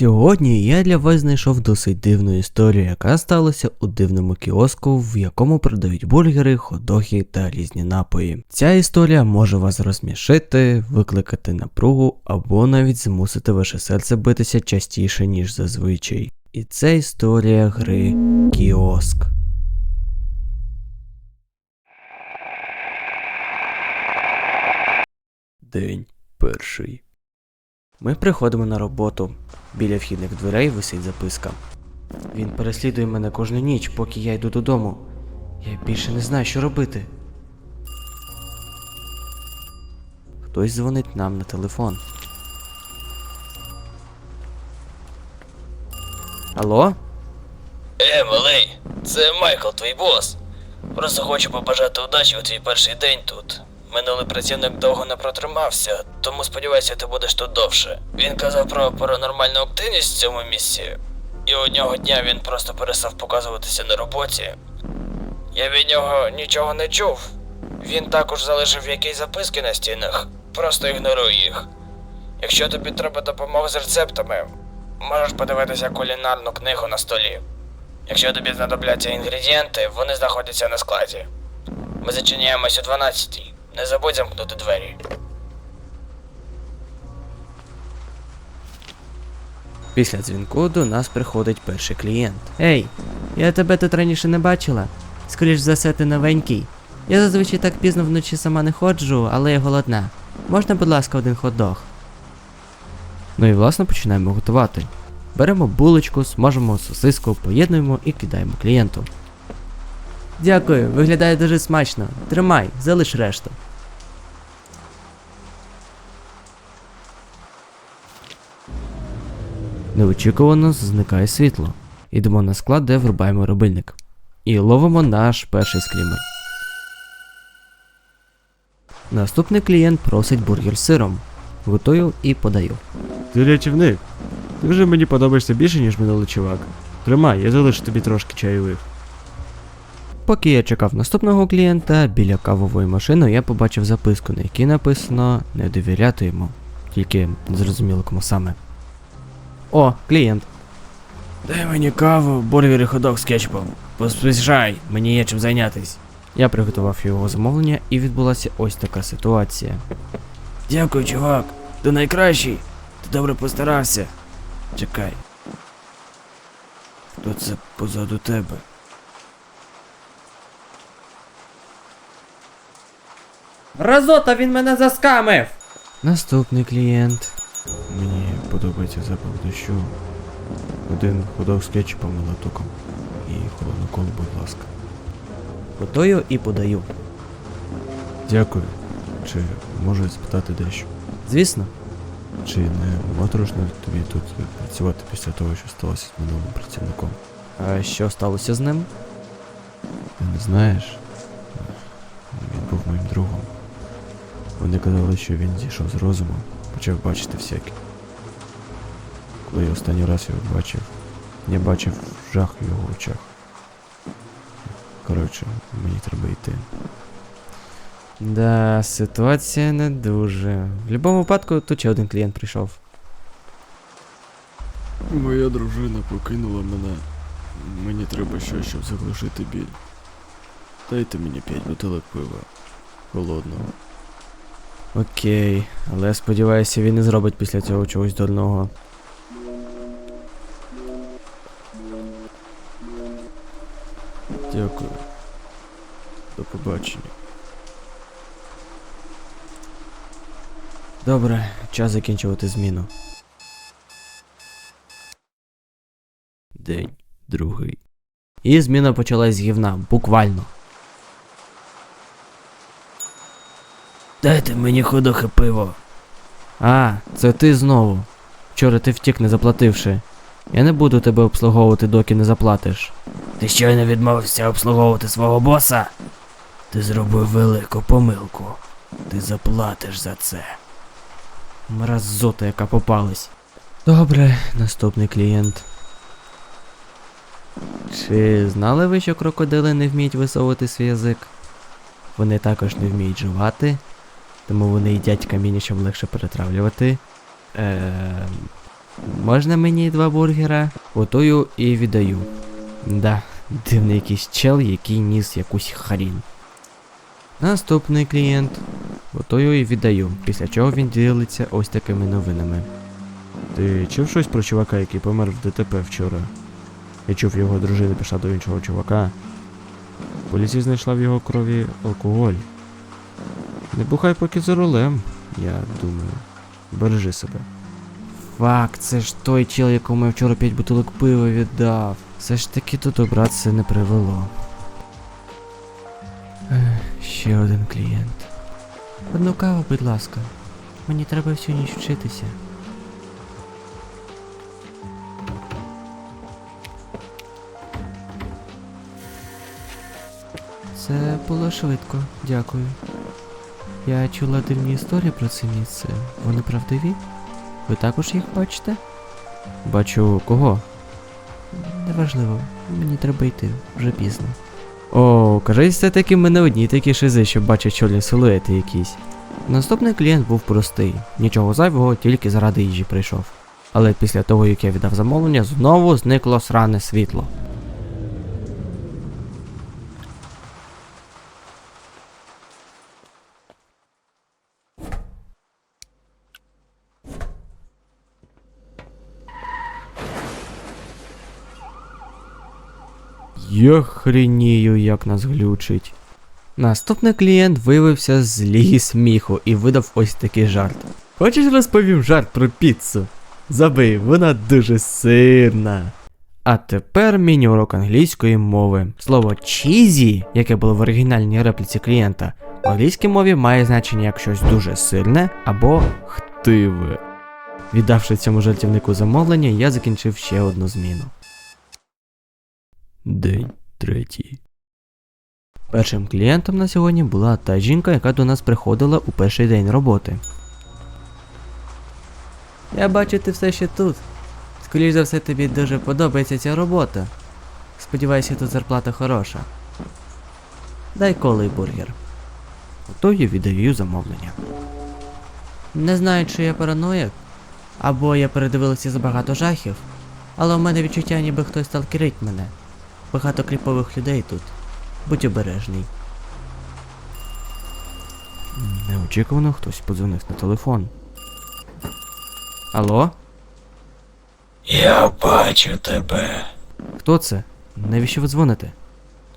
Сьогодні я для вас знайшов досить дивну історію, яка сталася у дивному кіоску, в якому продають бургери, хот-доги та різні напої. Ця історія може вас розсмішити, викликати напругу або навіть змусити ваше серце битися частіше, ніж зазвичай. І це історія гри Кіоск. День перший. Ми приходимо на роботу. Біля вхідних дверей висить записка. Він переслідує мене кожну ніч, поки я йду додому. Я більше не знаю, що робити. Хтось дзвонить нам на телефон. Алло? Е, малий, це Майкл, твій бос. Просто хочу побажати удачі у твій перший день тут. Минулий працівник довго не протримався, тому сподіваюся, ти будеш тут довше. Він казав про паранормальну активність в цьому місці, і одного дня він просто перестав показуватися на роботі. Я від нього нічого не чув. Він також залишив якісь записки на стінах, просто ігноруй їх. Якщо тобі треба допомога з рецептами, можеш подивитися кулінарну книгу на столі. Якщо тобі знадобляться інгредієнти, вони знаходяться на складі. Ми зачиняємось о 12 Не забудь замкнути двері. Після дзвінку до нас приходить перший клієнт. Ей, я тебе тут раніше не бачила. Скоріш за все, ти новенький. Я зазвичай так пізно вночі сама не ходжу, але я голодна. Можна, будь ласка, один хот-дог? Ну і власне починаємо готувати. Беремо булочку, смажимо сосиску, поєднуємо і кидаємо клієнту. Дякую, виглядає дуже смачно. Тримай, залиш решту. Неочікувано зникає світло. Йдемо на склад, де врубаємо рубильник. І ловимо наш перший скрімер. Наступний клієнт просить бургер з сиром. Готую і подаю. Ти рятівник. Ти вже мені подобаєшся більше, ніж минулий чувак. Тримай, я залишу тобі трошки чайових. Поки я чекав наступного клієнта, біля кавової машини я побачив записку, на якій написано не довіряти йому. Тільки зрозуміло кому саме. О, клієнт. Дай мені каву, бургер і ходок з кетчупом. Поспішай, мені є чим зайнятись. Я приготував його замовлення і відбулася ось така ситуація. Дякую, чувак. Ти найкращий. Ти добре постарався. Чекай. Хто це позаду тебе? Разота, він мене заскамив! Наступний клієнт. Подобається запах дощу. Один ходок з кетчупом і латуком. І холодну колу, будь ласка. Готую і подаю. Дякую. Чи можу спитати дещо? Звісно. Чи не моторошно тобі тут працювати після того, що сталося з минулим працівником? А що сталося з ним? Ти не знаєш? Він був моїм другом. Вони казали, що він зійшов з розуму, почав бачити всяке. Коли я останній раз його бачив, я бачив жах в його очах. Коротше, мені треба йти. Да, ситуація не дуже. В будь-якому випадку тут ще один клієнт прийшов. Моя дружина покинула мене. Мені треба щось, щоб заглушити біль. Дайте мені п'ять бутилок пива. Холодного. Окей, але я сподіваюся, він не зробить після цього чогось дурного. Побачення. Добре, час закінчувати зміну. День другий. І зміна почалась з гівна, буквально. Дайте мені ходок пиво. А, це ти знову. Вчора ти втік, не заплативши. Я не буду тебе обслуговувати, доки не заплатиш. Ти щойно відмовився обслуговувати свого боса? Ти зробив велику помилку. Ти заплатиш за це. Мразота, яка попалась. Добре, наступний клієнт. Чи знали ви, що крокодили не вміють висовувати свій язик? Вони також не вміють жувати, тому вони їдять каміння, щоб легше перетравлювати. Ем, Можна мені два бургера? Готую і віддаю. Да, дивний якийсь чел, який ніс якусь хрінь. Наступний клієнт. Готую і віддаю, після чого він ділиться ось такими новинами. Ти чув щось про чувака, який помер в ДТП вчора? Я чув, його дружина пішла до іншого чувака. Поліція знайшла в його крові алкоголь. Не бухай поки за рулем, я думаю. Бережи себе. Фак, це ж той чел, якому я вчора 5 бутилок пива віддав. Все ж таки добра це не привело. Ще один клієнт. Одну каву, будь ласка. Мені треба всю ніч вчитися. Це було швидко, дякую. Я чула дивні історії про це місце. Вони правдиві? Ви також їх бачите? Бачу кого? Неважливо, мені треба йти, вже пізно. О, кажись, все таки ми мене одні такі шизи, що бачать чорні силуети якісь. Наступний клієнт був простий, нічого зайвого, тільки заради їжі прийшов. Але після того, як я віддав замовлення, знову зникло сране світло. Я хренію, як нас глючить. Наступний клієнт виявився злій сміху і видав ось такий жарт. Хочеш розповім жарт про піцу? Забий, вона дуже сирна. А тепер міні-урок англійської мови. Слово чізі, яке було в оригінальній репліці клієнта, в англійській мові має значення як щось дуже сильне або хтиве. Віддавши цьому жартівнику замовлення, я закінчив ще одну зміну. День третій. Першим клієнтом на сьогодні була та жінка, яка до нас приходила у перший день роботи. Я бачу, ти все ще тут. Скоріше за все, тобі дуже подобається ця робота. Сподіваюся, тут зарплата хороша. Дай колий бургер. Готові віддаю замовлення. Не знаю, чи я параноїк, або я передивилася забагато жахів, але у мене відчуття, ніби хтось сталкерить мене. Багато кліпових людей тут. Будь обережний. Неочікувано хтось подзвонив на телефон. Алло? Я бачу тебе. Хто це? Навіщо ви дзвоните?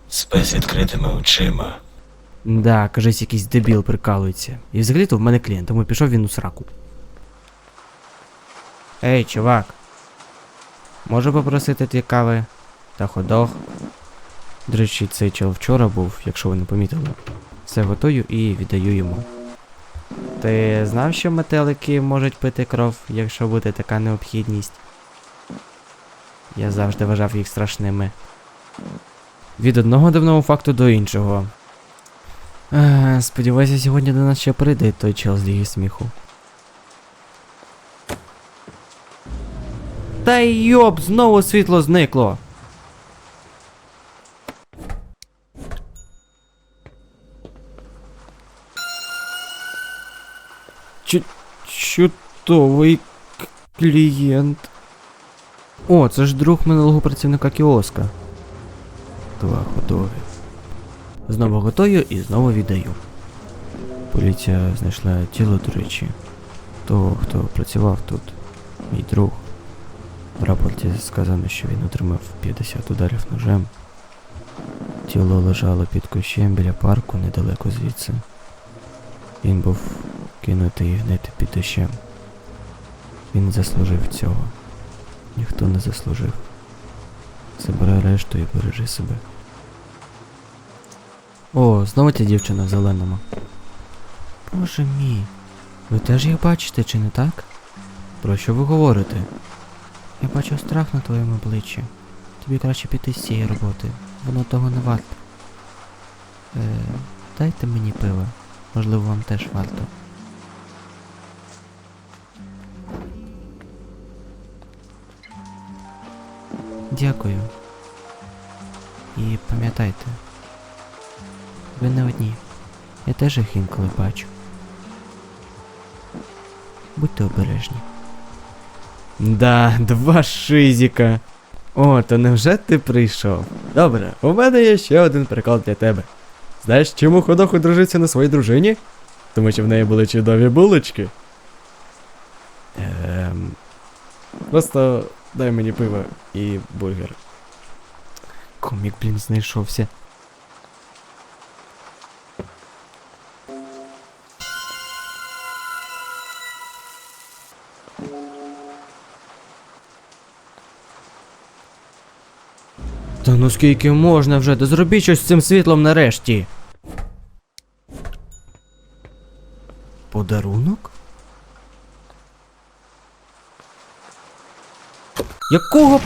Спи з відкритими очима. Да, кажись, якийсь дебіл прикалується. І взагалі-то в мене клієнт, тому пішов він у сраку. Ей, чувак. Можу попросити дві кави та ходох. До речі, цей чел вчора був, якщо ви не помітили. Все готую і віддаю йому. Ти знав, що метелики можуть пити кров, якщо буде така необхідність? Я завжди вважав їх страшними. Від одного дивного факту до іншого. Е, сподіваюся, сьогодні до нас ще прийде той чел з ліги сміху. Та йоп, знову світло зникло. Чудовий клієнт. О, це ж друг минулого працівника кіоска. Два готові. Знову готую і знову віддаю. Поліція знайшла тіло, до речі, того, хто працював тут, мій друг. В рапорті сказано, що він отримав 50 ударів ножем. Тіло лежало під кущем біля парку недалеко звідси. Він був кинутий і гнити під дощем. Він заслужив цього. Ніхто не заслужив. Забирай решту і бережи себе. О, знову ця дівчина в зеленому. Боже мій. Ви теж їх бачите, чи не так? Про що ви говорите? Я бачу страх на твоєму обличчі. Тобі краще піти з цієї роботи. Воно того не варто. Е, дайте мені пива. Можливо, вам теж варто. Дякую. І пам'ятайте, ви не одні. Я теж їх інколи бачу. Будьте обережні. Да, два шизіка. О, то невже ти прийшов? Добре, у мене є ще один прикол для тебе. Знаєш, чому ходох одружився на своїй дружині? Тому що в неї були чудові булочки. Ем... Просто дай мені пиво і бургер. Комік, блін, знайшовся. Та ну скільки можна вже, да зробіть щось з цим світлом нарешті. Подарунок? Якого